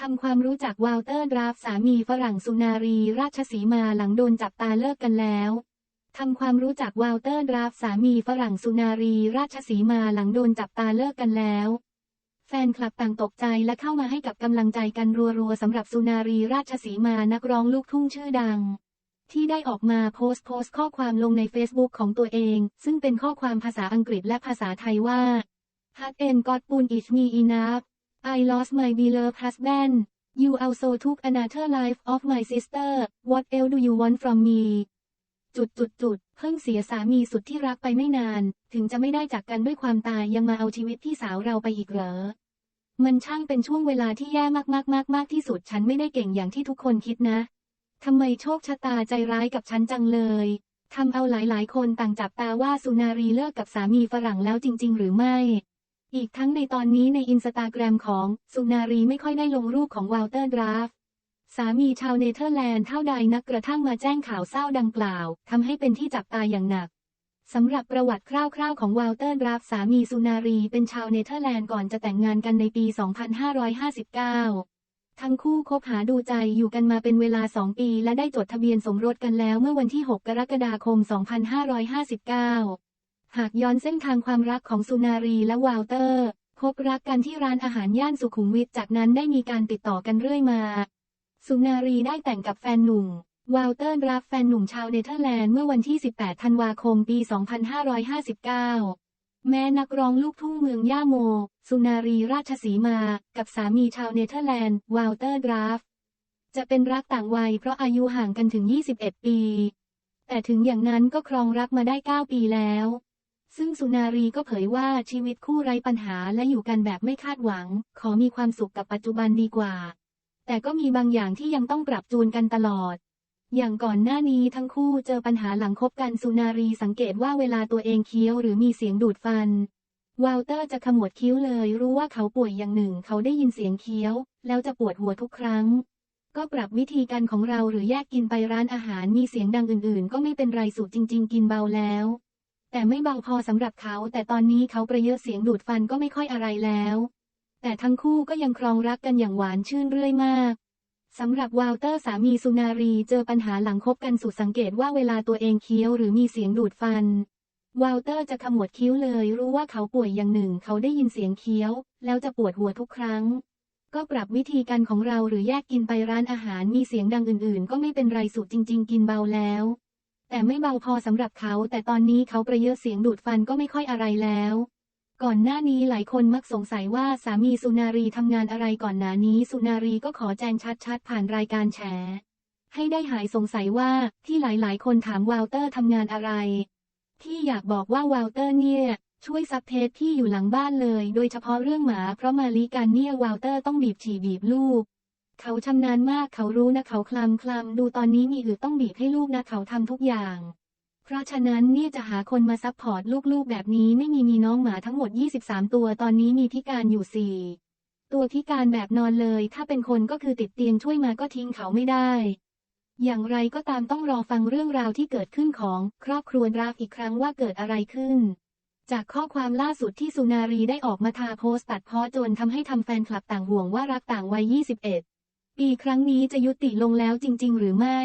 ทำความรู้จักวาลเตอร์ดราฟสามีฝรั่งสุนารีราชสีมาหลังโดนจับตาเลิกกันแล้วทำความรู้จักวาลเตอร์ดราฟสามีฝรั่งสุนารีราชสีมาหลังโดนจับตาเลิกกันแล้ว แฟนคลับต่างตกใจและเข้ามาให้กับกำลังใจกันรัวๆสำหรับสุนารีราชสีมานักร้องลูกทุ่งชื่อดัง ที่ได้ออกมาโพสต์โพสต์ข้อความลงใน Facebook ของตัวเอง ซึ่งเป็นข้อความภาษาอังกฤษและภาษาไทยว่า Heart and God Poon is me enough I lost my beloved husband You also took another life of my sister What else do you want from me จุดจุดจุดเพิ่งเสียสามีสุดที่รักไปไม่นาน ถึงจะไม่ได้จากกันด้วยความตายยังมาเอาชีวิตพี่สาวเราไปอีกเหรอ มันช่างเป็นช่วงเวลาที่แย่มากๆๆๆมากที่สุดฉันไม่ได้เก่งอย่างที่ทุกคนคิดนะทำไมโชคชะตาใจร้ายกับฉันจังเลยทำเอาหลายๆ คนต่างจับตาว่าสุนารีเลิกกับสามีฝรั่งแล้วจริง ๆ หรือไม่ อีกทั้งในตอนนี้ในอินสตาแกรมของสุนารีไม่ค่อยได้ลงรูปของวาลเตอร์ดราฟ สามีชาวเนเธอร์แลนด์เท่าใดนักกระทั่งมาแจ้งข่าวเศร้าดังกล่าวทำให้เป็นที่จับตาอย่างหนักสำหรับประวัติคร่าวๆของวาลเตอร์ดราฟสามีสุนารีเป็นชาวเนเธอร์แลนด์ก่อนจะแต่งงานกันในปี 2559ทั้งคู่คบหาดูใจอยู่กันมาเป็นเวลา 2 ปี และได้จดทะเบียนสมรสกันแล้วเมื่อวันที่ 6 กรกฎาคม 2559 หากย้อนเส้นทางความรักของสุนารีและวาลเตอร์ พบรักกันที่ร้านอาหารย่านสุขุมวิทจากนั้นได้มีการติดต่อกันเรื่อยมา สุนารีได้แต่งกับแฟนหนุ่มวาลเตอร์รับแฟนหนุ่มชาวเนเธอร์แลนด์เมื่อวันที่ 18 ธันวาคม ปี 2559 แม้นักร้องลูกทุ่งเมืองย่าโม สุนารีราชสีมา กับสามีชาวเนเธอร์แลนด์วาลเตอร์ดราฟจะเป็นรักต่างวัยเพราะอายุห่างกันถึง 21 ปี แต่ถึงอย่างนั้นก็ครองรักมาได้ 9 ปีแล้ว ซึ่งสุนารีก็เผยว่าชีวิตคู่ไร้ปัญหาและอยู่กันแบบไม่คาดหวัง ขอมีความสุขกับปัจจุบันดีกว่า แต่ก็มีบางอย่างที่ยังต้องปรับจูนกันตลอด อย่างก่อนหน้านี้ทั้งคู่เจอปัญหาหลังคบกันสุนารีสังเกตว่าเวลาตัวเองเคี้ยวหรือมีเสียงดูดฟันวาลเตอร์จะขมวดคิ้วเลย รู้ว่าเขาป่วยอย่างหนึ่ง เขาได้ยินเสียงเคี้ยว แล้วจะปวดหัวทุกครั้ง ก็ปรับวิธีการของเราหรือแยกกินไปร้านอาหารมีเสียงดังอื่นๆ ก็ไม่เป็นไรสูตรจริง ๆ กินเบาแล้ว แต่ไม่เบาพอสำหรับเขา แต่ตอนนี้เขาประเยอะเสียงดูดฟันก็ไม่ค่อยอะไรแล้ว แต่ทั้งคู่ก็ยังครองรักกันอย่างหวานชื่นเรื่อยมากสำหรับวาลเตอร์สามีสุนารีเจอปัญหาหลังคบกันสุดสังเกตว่าเวลาตัวเองเคี้ยวหรือมีเสียงดูดฟันวาลเตอร์จะขมวดคิ้วเลย รู้ว่าเขาป่วยอย่างหนึ่ง เขาได้ยินเสียงเคี้ยว แล้วจะปวดหัวทุกครั้ง ก็ปรับวิธีการของเราหรือแยกกินไปร้านอาหารมีเสียงดังอื่นๆ ก็ไม่เป็นไรสูตรจริง ๆ กินเบาแล้ว แต่ไม่เบาพอสำหรับเขา แต่ตอนนี้เขาประเยอะเสียงดูดฟันก็ไม่ค่อยอะไรแล้ว ก่อนหน้านี้หลายคนมักสงสัยว่าสามีสุนารีทำงานอะไรก่อนหน้านี้ สุนารีก็ขอแจ้งชัดๆ ผ่านรายการแฉ ให้ได้หายสงสัยว่าที่หลายๆ คนถามวาลเตอร์ทำงานอะไร ที่อยากบอกว่าวาลเตอร์เนี่ยช่วยซับเทสที่อยู่หลังบ้านเลย โดยเฉพาะเรื่องหมา เพราะมาลีกันเนี่ยวาลเตอร์ต้องบีบฉี่บีบลูก เขาชำนาญมากเขารู้นะเขาคลำคลำดูตอนนี้มีอืดต้องบีบให้ลูกนะเขาทำทุกอย่าง เพราะฉะนั้นเนี่ยจะหาคนมาซัพพอร์ตลูกๆ แบบนี้ไม่มีมีน้องหมาทั้งหมด 23 ตัวตอนนี้มีพิการอยู่ 4 ตัวพิการแบบนอนเลย ถ้าเป็นคนก็คือติดเตียงช่วยมาก็ทิ้งเขาไม่ได้ อย่างไรก็ตามต้องรอฟังเรื่องราวที่เกิดขึ้นของครอบครัวราฟอีกครั้งว่าเกิดอะไรขึ้นจากข้อความล่าสุดที่สุนารีได้ออกมาทาโพสต์ตัดพ้อจนทำให้ทำแฟนคลับต่างห่วงว่ารักต่างวัย 21 ปีครั้งนี้จะยุติลงแล้วจริง ๆ หรือไม่